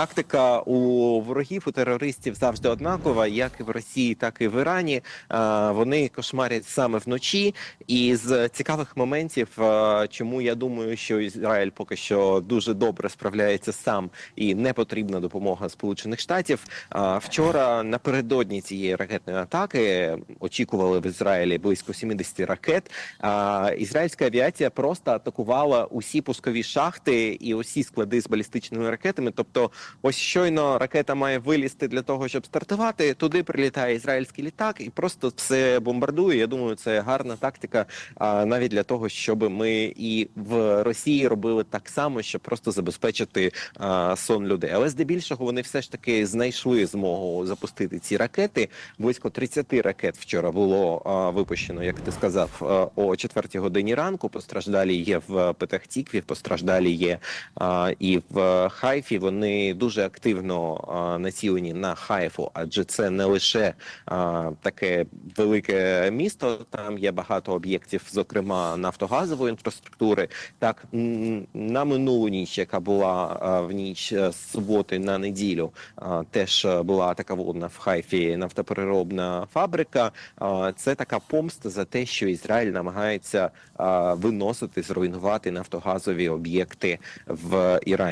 тактика у ворогів, у терористів завжди однакова, як і в Росії, так і в Ірані. Е, Вони кошмарять саме вночі. І з цікавих моментів, е, чому я думаю, що Ізраїль поки що дуже добре справляється сам і не потрібна допомога Сполучених Штатів. Е, Вчора напередодні цієї ракетної атаки очікували в Ізраїлі близько 70 ракет. Ізраїльська авіація просто атакувала усі пускові шахти і усі склади з балістичними ракетами. Тобто, ось щойно ракета має вилізти для того, щоб стартувати. Туди прилітає ізраїльський літак і просто все бомбардує. Я думаю, це гарна тактика, а, навіть для того, щоб ми і в Росії робили так само, щоб просто забезпечити а, сон людей. Але здебільшого вони все ж таки знайшли змогу запустити ці ракети. Близько 30 ракет вчора було а, випущено, як ти сказав, о 4 годині ранку. Постраждалі є в Петахтікві, постраждалі є а, і в Хайфі. Вони дуже активно націлені на Хайфу, адже це не лише таке велике місто. Там є багато об'єктів, зокрема нафтогазової інфраструктури. Так на минулу ніч, яка була в ніч е, з суботи на неділю, теж е, була така водна в Хайфі нафтопереробна фабрика. Це така помста за те, що Ізраїль намагається виносити, зруйнувати нафтогазові об'єкти в Ірані.